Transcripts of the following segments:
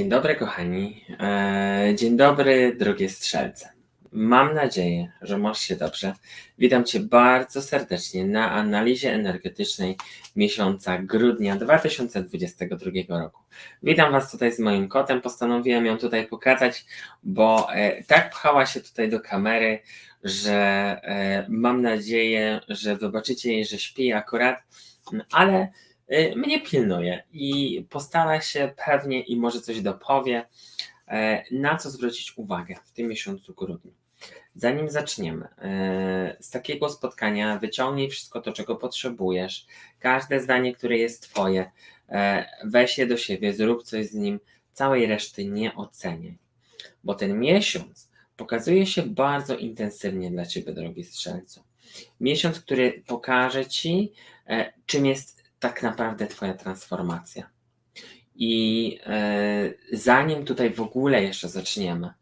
Dzień dobry, kochani. Eee, Dzień dobry, drogie strzelce. Mam nadzieję, że masz się dobrze. Witam Cię bardzo serdecznie na analizie energetycznej miesiąca grudnia 2022 roku. Witam Was tutaj z moim kotem. Postanowiłem ją tutaj pokazać, bo e, tak pchała się tutaj do kamery, że e, mam nadzieję, że wybaczycie jej, że śpi akurat, ale e, mnie pilnuje i postara się pewnie i może coś dopowie, e, na co zwrócić uwagę w tym miesiącu grudniu. Zanim zaczniemy, e, z takiego spotkania wyciągnij wszystko to, czego potrzebujesz, każde zdanie, które jest Twoje, weź je do siebie, zrób coś z nim, całej reszty nie oceniaj. Bo ten miesiąc pokazuje się bardzo intensywnie dla Ciebie, drogi strzelcu. Miesiąc, który pokaże Ci, czym jest tak naprawdę Twoja transformacja. I e, zanim tutaj w ogóle jeszcze zaczniemy,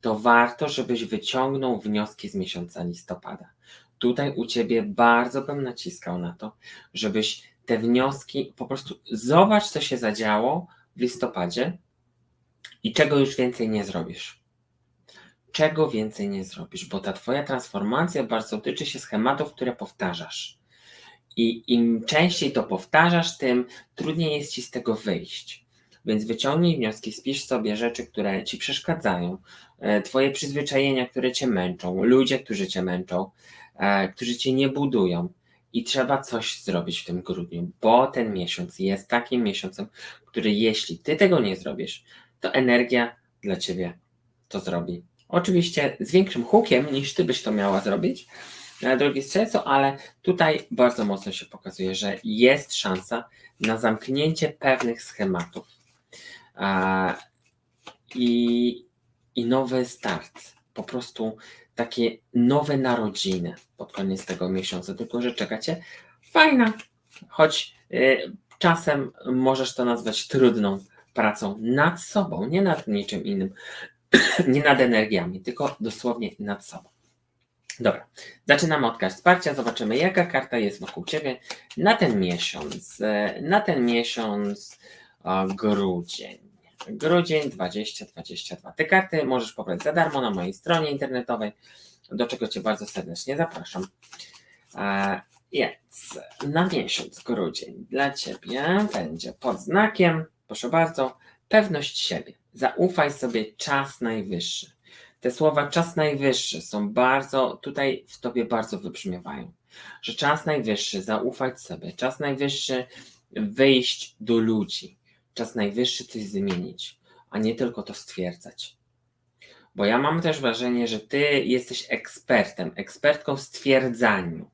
to warto, żebyś wyciągnął wnioski z miesiąca listopada. Tutaj u Ciebie bardzo bym naciskał na to, żebyś te wnioski po prostu zobacz, co się zadziało w listopadzie i czego już więcej nie zrobisz. Czego więcej nie zrobisz, bo ta Twoja transformacja bardzo tyczy się schematów, które powtarzasz. I im częściej to powtarzasz, tym trudniej jest Ci z tego wyjść. Więc wyciągnij wnioski, spisz sobie rzeczy, które Ci przeszkadzają, e, Twoje przyzwyczajenia, które Cię męczą, ludzie, którzy Cię męczą, e, którzy Cię nie budują. I trzeba coś zrobić w tym grudniu, bo ten miesiąc jest takim miesiącem, który jeśli Ty tego nie zrobisz, to energia dla Ciebie to zrobi. Oczywiście z większym hukiem niż Ty byś to miała zrobić, drogi strzelco, ale tutaj bardzo mocno się pokazuje, że jest szansa na zamknięcie pewnych schematów i, i nowy start. Po prostu takie nowe narodziny pod koniec tego miesiąca. Tylko, że czekacie fajna, choć y, czasem możesz to nazwać trudną pracą nad sobą, nie nad niczym innym, nie nad energiami, tylko dosłownie nad sobą. Dobra, zaczynamy od kart wsparcia. Zobaczymy, jaka karta jest wokół Ciebie na ten miesiąc. e, Na ten miesiąc a, grudzień. Grudzień 2022. Te karty możesz pobrać za darmo na mojej stronie internetowej, do czego Cię bardzo serdecznie zapraszam. E, Więc na miesiąc grudzień dla Ciebie będzie pod znakiem, proszę bardzo, pewność siebie. Zaufaj sobie czas najwyższy. Te słowa czas najwyższy są bardzo, tutaj w Tobie bardzo wybrzmiewają, że czas najwyższy zaufać sobie, czas najwyższy wyjść do ludzi, czas najwyższy coś zmienić, a nie tylko to stwierdzać. Bo ja mam też wrażenie, że Ty jesteś ekspertem, ekspertką w stwierdzaniu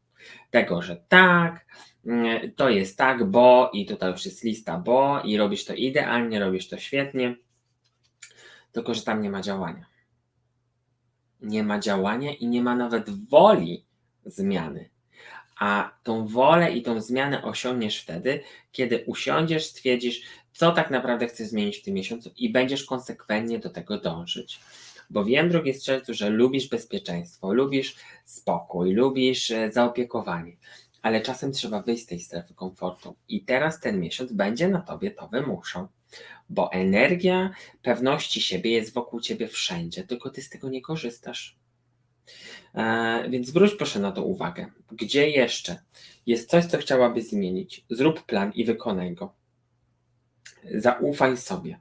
tego, że tak, mm, to jest tak, bo i tutaj już jest lista, bo i robisz to idealnie, robisz to świetnie, tylko że tam nie ma działania. Nie ma działania i nie ma nawet woli zmiany. A tą wolę i tą zmianę osiągniesz wtedy, kiedy usiądziesz, stwierdzisz, co tak naprawdę chcesz zmienić w tym miesiącu i będziesz konsekwentnie do tego dążyć. Bo wiem, drogi strzelcu, że lubisz bezpieczeństwo, lubisz spokój, lubisz e, zaopiekowanie, ale czasem trzeba wyjść z tej strefy komfortu. I teraz ten miesiąc będzie na tobie to wymuszał, bo energia pewności siebie jest wokół ciebie wszędzie, tylko ty z tego nie korzystasz. E, więc zwróć proszę na to uwagę. Gdzie jeszcze jest coś, co chciałabyś zmienić? Zrób plan i wykonaj go. Zaufaj sobie.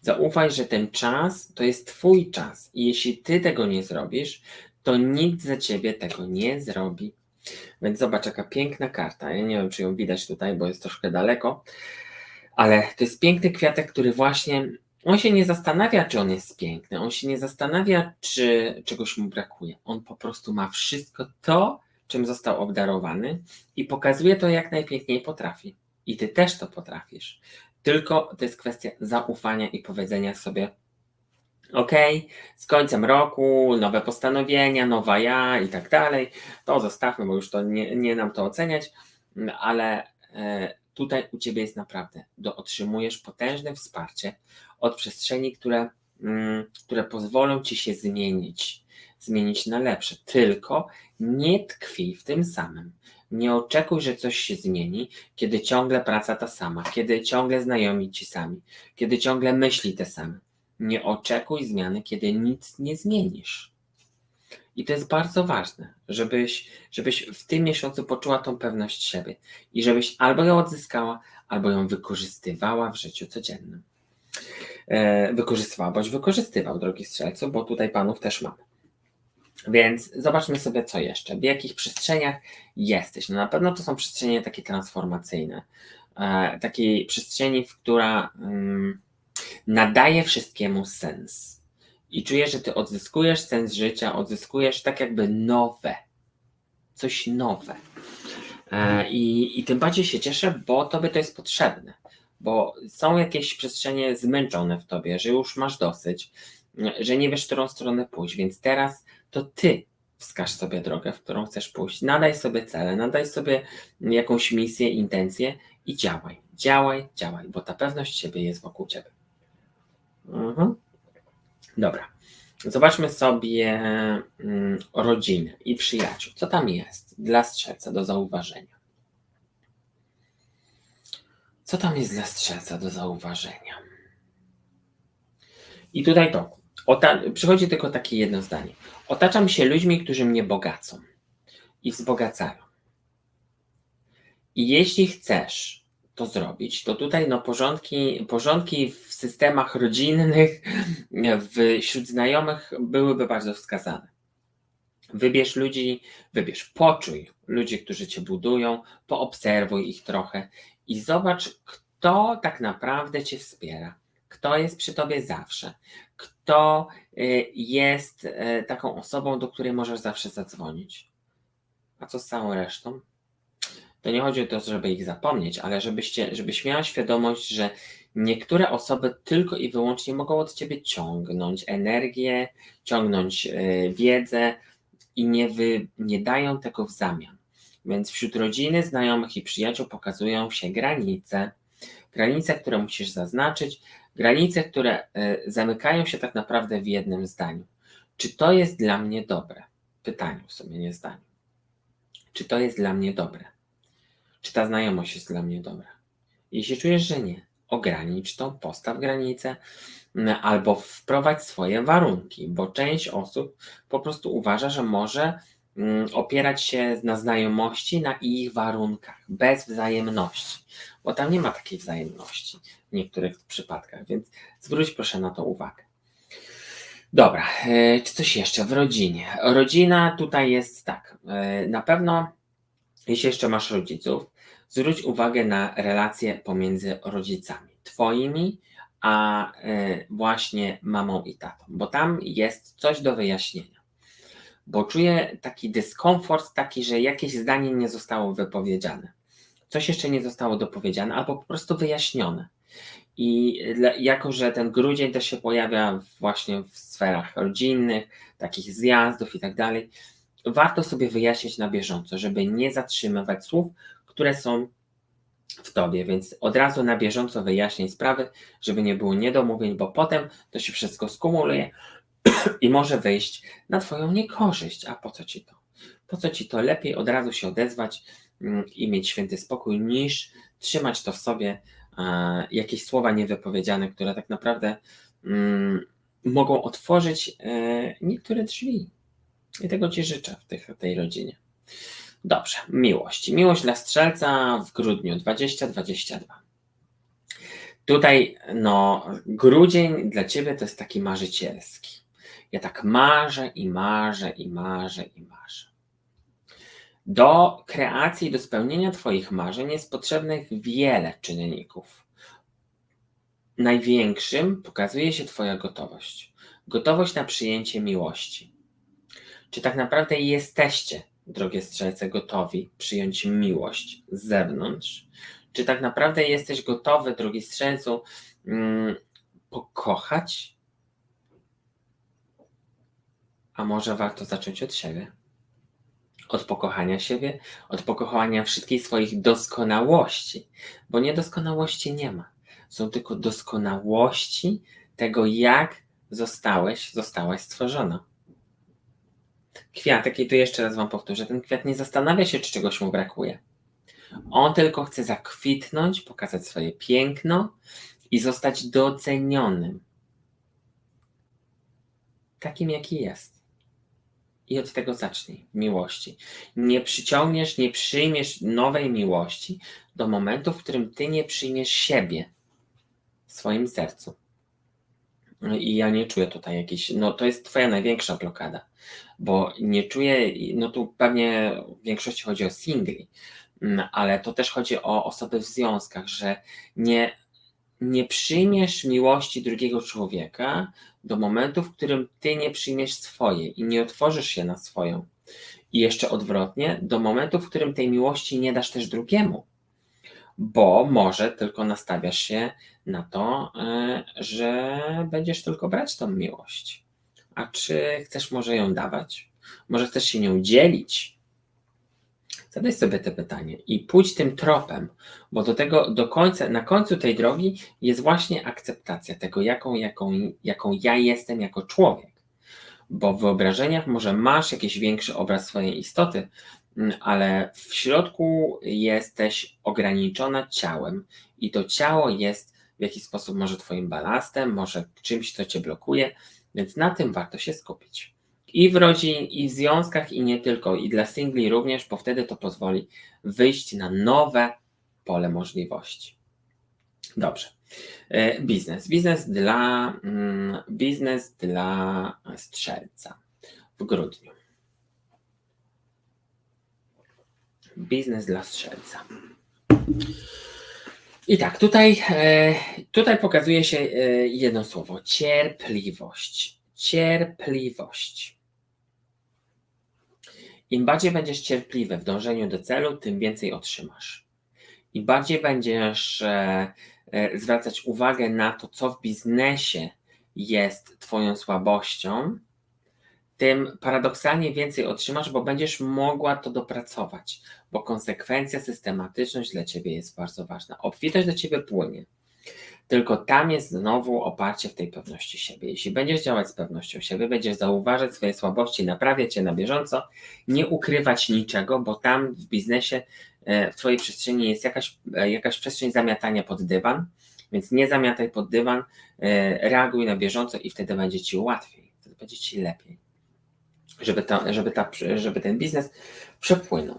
Zaufaj, że ten czas to jest Twój czas i jeśli Ty tego nie zrobisz, to nikt za Ciebie tego nie zrobi. Więc zobacz, jaka piękna karta. Ja nie wiem, czy ją widać tutaj, bo jest troszkę daleko, ale to jest piękny kwiatek, który właśnie. On się nie zastanawia, czy on jest piękny. On się nie zastanawia, czy czegoś mu brakuje. On po prostu ma wszystko to, czym został obdarowany i pokazuje to, jak najpiękniej potrafi. I ty też to potrafisz. Tylko to jest kwestia zaufania i powiedzenia sobie: OK, z końcem roku, nowe postanowienia, nowa ja i tak dalej. To zostawmy, bo już to nie, nie nam to oceniać, ale e, tutaj u ciebie jest naprawdę, do, otrzymujesz potężne wsparcie od przestrzeni, które, mm, które pozwolą ci się zmienić, zmienić na lepsze. Tylko nie tkwi w tym samym. Nie oczekuj, że coś się zmieni, kiedy ciągle praca ta sama, kiedy ciągle znajomi ci sami, kiedy ciągle myśli te same. Nie oczekuj zmiany, kiedy nic nie zmienisz. I to jest bardzo ważne, żebyś, żebyś w tym miesiącu poczuła tą pewność siebie i żebyś albo ją odzyskała, albo ją wykorzystywała w życiu codziennym. E, wykorzystywała, bądź wykorzystywał, drogi strzelcu, bo tutaj panów też mamy. Więc zobaczmy sobie, co jeszcze. W jakich przestrzeniach jesteś? No na pewno to są przestrzenie takie transformacyjne. E, takiej przestrzeni, w która mm, nadaje wszystkiemu sens. I czujesz, że ty odzyskujesz sens życia, odzyskujesz tak jakby nowe. Coś nowe. E, i, I tym bardziej się cieszę, bo tobie to jest potrzebne. Bo są jakieś przestrzenie zmęczone w tobie, że już masz dosyć, że nie wiesz, w którą stronę pójść, więc teraz to ty wskaż sobie drogę, w którą chcesz pójść. Nadaj sobie cele, nadaj sobie jakąś misję, intencję i działaj. Działaj, działaj, bo ta pewność siebie jest wokół ciebie. Mhm. Dobra. Zobaczmy sobie mm, rodzinę i przyjaciół. Co tam jest dla strzelca do zauważenia? Co tam jest dla strzelca do zauważenia? I tutaj to. Ota- przychodzi tylko takie jedno zdanie. Otaczam się ludźmi, którzy mnie bogacą i wzbogacają. I jeśli chcesz to zrobić, to tutaj no, porządki, porządki w systemach rodzinnych, wśród znajomych byłyby bardzo wskazane. Wybierz ludzi, wybierz, poczuj ludzi, którzy cię budują, poobserwuj ich trochę i zobacz, kto tak naprawdę cię wspiera, kto jest przy tobie zawsze, kto y, jest y, taką osobą, do której możesz zawsze zadzwonić. A co z całą resztą? To nie chodzi o to, żeby ich zapomnieć, ale żebyście, żebyś miała świadomość, że niektóre osoby tylko i wyłącznie mogą od ciebie ciągnąć energię, ciągnąć y, wiedzę i nie, wy, nie dają tego w zamian. Więc wśród rodziny, znajomych i przyjaciół pokazują się granice. Granice, które musisz zaznaczyć, granice, które e, zamykają się tak naprawdę w jednym zdaniu. Czy to jest dla mnie dobre? Pytaniu w sumie, nie zdaniu. Czy to jest dla mnie dobre? Czy ta znajomość jest dla mnie dobra? Jeśli czujesz, że nie, ogranicz to, postaw granicę albo wprowadź swoje warunki, bo część osób po prostu uważa, że może Mm, opierać się na znajomości, na ich warunkach, bez wzajemności, bo tam nie ma takiej wzajemności w niektórych przypadkach, więc zwróć proszę na to uwagę. Dobra, e, czy coś jeszcze w rodzinie? Rodzina tutaj jest tak, e, na pewno jeśli jeszcze masz rodziców, zwróć uwagę na relacje pomiędzy rodzicami, twoimi, a e, właśnie mamą i tatą, bo tam jest coś do wyjaśnienia bo czuję taki dyskomfort, taki, że jakieś zdanie nie zostało wypowiedziane. Coś jeszcze nie zostało dopowiedziane, albo po prostu wyjaśnione. I jako, że ten grudzień też się pojawia właśnie w sferach rodzinnych, takich zjazdów i tak dalej, warto sobie wyjaśnić na bieżąco, żeby nie zatrzymywać słów, które są w tobie, więc od razu na bieżąco wyjaśnij sprawy, żeby nie było niedomówień, bo potem to się wszystko skumuluje i może wyjść na Twoją niekorzyść. A po co Ci to? Po co Ci to? Lepiej od razu się odezwać mm, i mieć święty spokój, niż trzymać to w sobie, jakieś słowa niewypowiedziane, które tak naprawdę mm, mogą otworzyć e, niektóre drzwi. I tego Ci życzę w tych, tej rodzinie. Dobrze, miłość. Miłość dla strzelca w grudniu 2022. Tutaj, no, grudzień dla Ciebie to jest taki marzycielski. Ja tak marzę i marzę i marzę i marzę. Do kreacji, do spełnienia Twoich marzeń jest potrzebnych wiele czynników. Największym pokazuje się Twoja gotowość. Gotowość na przyjęcie miłości. Czy tak naprawdę jesteście, drogie strzelce, gotowi przyjąć miłość z zewnątrz? Czy tak naprawdę jesteś gotowy, drogi strzelcu, mm, pokochać a może warto zacząć od siebie? Od pokochania siebie, od pokochania wszystkich swoich doskonałości, bo niedoskonałości nie ma. Są tylko doskonałości tego, jak zostałeś, zostałaś stworzona. Kwiatek, i tu jeszcze raz Wam powtórzę, ten kwiat nie zastanawia się, czy czegoś mu brakuje. On tylko chce zakwitnąć, pokazać swoje piękno i zostać docenionym. Takim, jaki jest. I od tego zacznij miłości. Nie przyciągniesz, nie przyjmiesz nowej miłości do momentu, w którym ty nie przyjmiesz siebie w swoim sercu. I ja nie czuję tutaj jakiejś, no to jest twoja największa blokada, bo nie czuję, no tu pewnie w większości chodzi o singli, mm, ale to też chodzi o osoby w związkach, że nie, nie przyjmiesz miłości drugiego człowieka do momentu, w którym ty nie przyjmiesz swojej i nie otworzysz się na swoją. I jeszcze odwrotnie, do momentu, w którym tej miłości nie dasz też drugiemu, bo może tylko nastawiasz się na to, e, że będziesz tylko brać tą miłość. A czy chcesz może ją dawać? Może chcesz się nią dzielić? Zadaj sobie te pytanie i pójdź tym tropem, bo do tego, do końca, na końcu tej drogi jest właśnie akceptacja tego, jaką, jaką, jaką ja jestem jako człowiek. Bo w wyobrażeniach może masz jakiś większy obraz swojej istoty, mm, ale w środku jesteś ograniczona ciałem i to ciało jest w jakiś sposób może Twoim balastem, może czymś, co Cię blokuje, więc na tym warto się skupić. I w rodzinie, i w związkach, i nie tylko, i dla singli również, bo wtedy to pozwoli wyjść na nowe pole możliwości. Dobrze. E, biznes. Biznes dla, mm, biznes dla strzelca w grudniu. Biznes dla strzelca. I tak, tutaj, e, tutaj pokazuje się e, jedno słowo: cierpliwość. Cierpliwość. Im bardziej będziesz cierpliwy w dążeniu do celu, tym więcej otrzymasz. Im bardziej będziesz e, zwracać uwagę na to, co w biznesie jest Twoją słabością, tym paradoksalnie więcej otrzymasz, bo będziesz mogła to dopracować, bo konsekwencja, systematyczność dla ciebie jest bardzo ważna. Obfitość do ciebie płynie. Tylko tam jest znowu oparcie w tej pewności siebie. Jeśli będziesz działać z pewnością siebie, będziesz zauważać swoje słabości, naprawiać je na bieżąco, nie ukrywać niczego, bo tam w biznesie, e, w Twojej przestrzeni jest jakaś, e, jakaś przestrzeń zamiatania pod dywan, więc nie zamiataj pod dywan, e, reaguj na bieżąco i wtedy będzie Ci łatwiej, wtedy będzie Ci lepiej żeby, to, żeby, ta, żeby ten biznes przepłynął.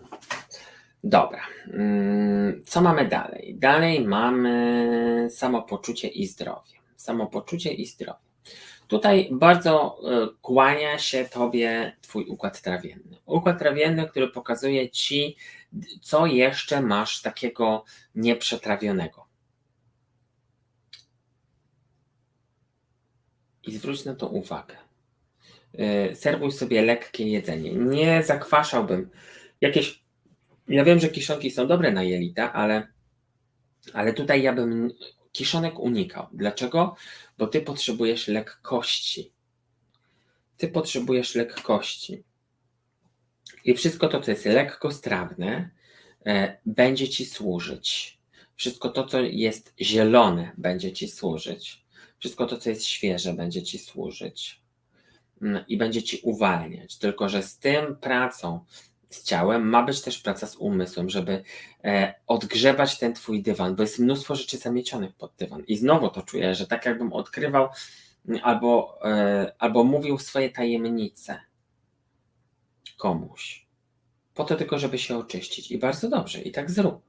Dobra. Mm, co mamy dalej? Dalej mamy samopoczucie i zdrowie. Samopoczucie i zdrowie. Tutaj bardzo e, kłania się Tobie Twój układ trawienny. Układ trawienny, który pokazuje Ci, co jeszcze masz takiego nieprzetrawionego. I zwróć na to uwagę. Y, serwuj sobie lekkie jedzenie. Nie zakwaszałbym. Jakieś. Ja wiem, że kiszonki są dobre na jelita, ale, ale tutaj ja bym kiszonek unikał. Dlaczego? Bo ty potrzebujesz lekkości. Ty potrzebujesz lekkości. I wszystko to, co jest lekkostrawne, e, będzie ci służyć. Wszystko to, co jest zielone, będzie ci służyć. Wszystko to, co jest świeże, będzie ci służyć. Mm, i będzie ci uwalniać. Tylko, że z tym pracą z ciałem ma być też praca z umysłem, żeby e, odgrzewać ten twój dywan, bo jest mnóstwo rzeczy zamiecionych pod dywan. I znowu to czuję, że tak jakbym odkrywał mm, albo, e, albo mówił swoje tajemnice komuś. Po to tylko, żeby się oczyścić. I bardzo dobrze, i tak zrób.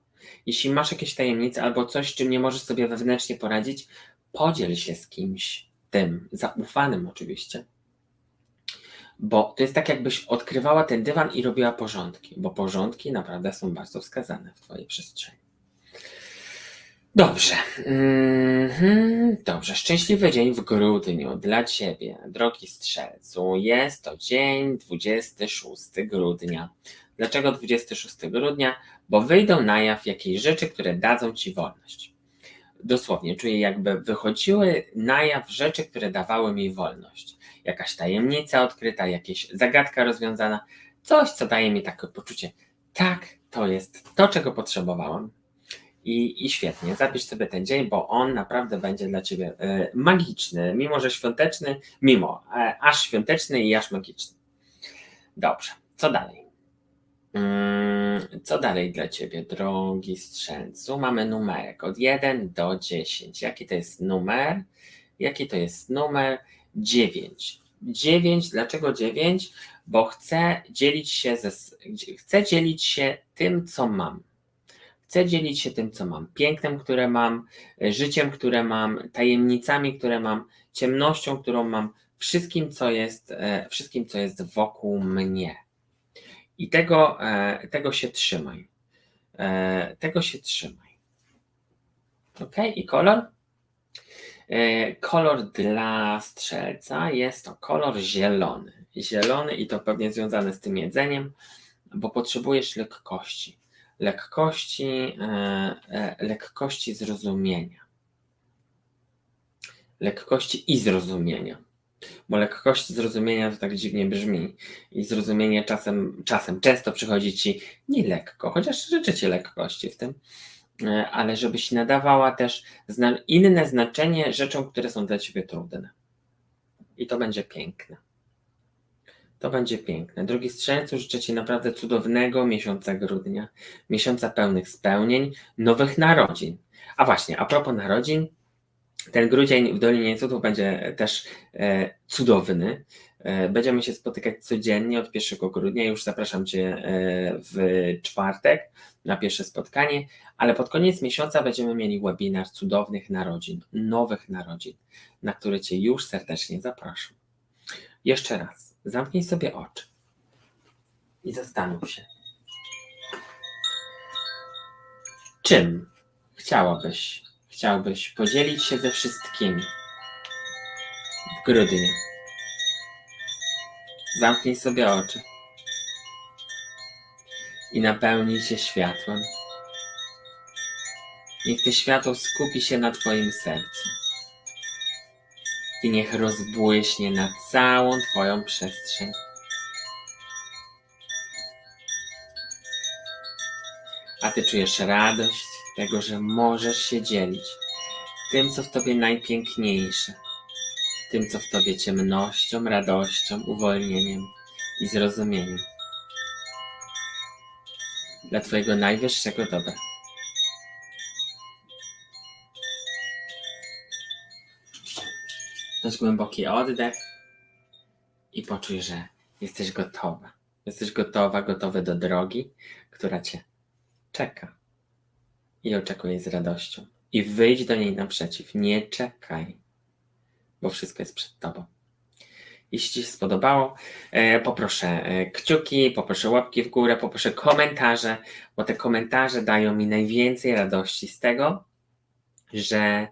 Jeśli masz jakieś tajemnice albo coś, czym nie możesz sobie wewnętrznie poradzić, podziel się z kimś tym, zaufanym oczywiście bo to jest tak, jakbyś odkrywała ten dywan i robiła porządki, bo porządki naprawdę są bardzo wskazane w Twojej przestrzeni. Dobrze. Mm-hmm. Dobrze. Szczęśliwy dzień w grudniu dla Ciebie, drogi strzelcu. Jest to dzień 26 grudnia. Dlaczego 26 grudnia? Bo wyjdą na jaw jakieś rzeczy, które dadzą Ci wolność. Dosłownie, czuję jakby wychodziły na jaw rzeczy, które dawały mi wolność jakaś tajemnica odkryta, jakaś zagadka rozwiązana, coś, co daje mi takie poczucie, tak, to jest to, czego potrzebowałam. I, I świetnie, zapisz sobie ten dzień, bo on naprawdę będzie dla Ciebie y, magiczny, mimo że świąteczny, mimo, e, aż świąteczny i aż magiczny. Dobrze, co dalej? Mm, Co dalej dla Ciebie, drogi strzelcu? Mamy numerek od 1 do 10. Jaki to jest numer? Jaki to jest numer? 9. 9, dlaczego 9? Bo chcę dzielić się ze, chcę dzielić się tym, co mam. Chcę dzielić się tym, co mam. Pięknem, które mam, życiem, które mam, tajemnicami, które mam, ciemnością, którą mam, wszystkim, co jest, e, wszystkim, co jest wokół mnie. I tego, e, tego się trzymaj. E, Tego się trzymaj. Ok, i kolor? E, Kolor dla strzelca jest to kolor zielony. Zielony i to pewnie związane z tym jedzeniem, bo potrzebujesz lekkości. Lekkości, lekkości zrozumienia. Lekkości i zrozumienia. Bo lekkość zrozumienia to tak dziwnie brzmi. I zrozumienie czasem, czasem często przychodzi ci nie lekko, chociaż życzę ci lekkości w tym, e, ale żebyś nadawała też inne znaczenie rzeczom, które są dla ciebie trudne. I to będzie piękne. To będzie piękne. Drugi strzelcu, życzę Ci naprawdę cudownego miesiąca grudnia, miesiąca pełnych spełnień, nowych narodzin. A właśnie, a propos narodzin, ten grudzień w Dolinie Cudów będzie też e, cudowny. E, będziemy się spotykać codziennie od 1 grudnia. Już zapraszam Cię e, w czwartek na pierwsze spotkanie, ale pod koniec miesiąca będziemy mieli webinar cudownych narodzin, nowych narodzin, na który Cię już serdecznie zapraszam. Jeszcze raz, zamknij sobie oczy i zastanów się, czym chciałabyś, chciałbyś podzielić się ze wszystkimi w grudniu. Zamknij sobie oczy i napełnij się światłem. Niech to światło skupi się na Twoim sercu i niech rozbłyśnie na całą Twoją przestrzeń. Ty czujesz radość tego, że możesz się dzielić tym, co w Tobie najpiękniejsze, tym, co w Tobie ciemnością, radością, uwolnieniem i zrozumieniem. Dla Twojego najwyższego dobra. Weź głęboki oddech i poczuj, że jesteś gotowa. Jesteś gotowa, gotowy do drogi, która cię czeka i oczekuje z radością. I wyjdź do niej naprzeciw. Nie czekaj, bo wszystko jest przed tobą. Jeśli Ci się spodobało, e, poproszę e, kciuki, poproszę łapki w górę, poproszę komentarze, bo te komentarze dają mi najwięcej radości z tego, że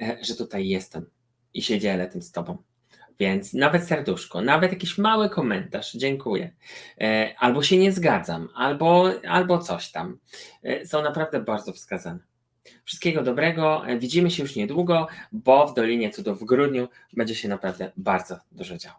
e, że tutaj jestem i się dzielę tym z Tobą. Więc nawet serduszko, nawet jakiś mały komentarz, dziękuję. E, Albo się nie zgadzam, albo, albo coś tam. E, Są naprawdę bardzo wskazane. Wszystkiego dobrego. E, Widzimy się już niedługo, bo w Dolinie Cudów w grudniu będzie się naprawdę bardzo dużo działo.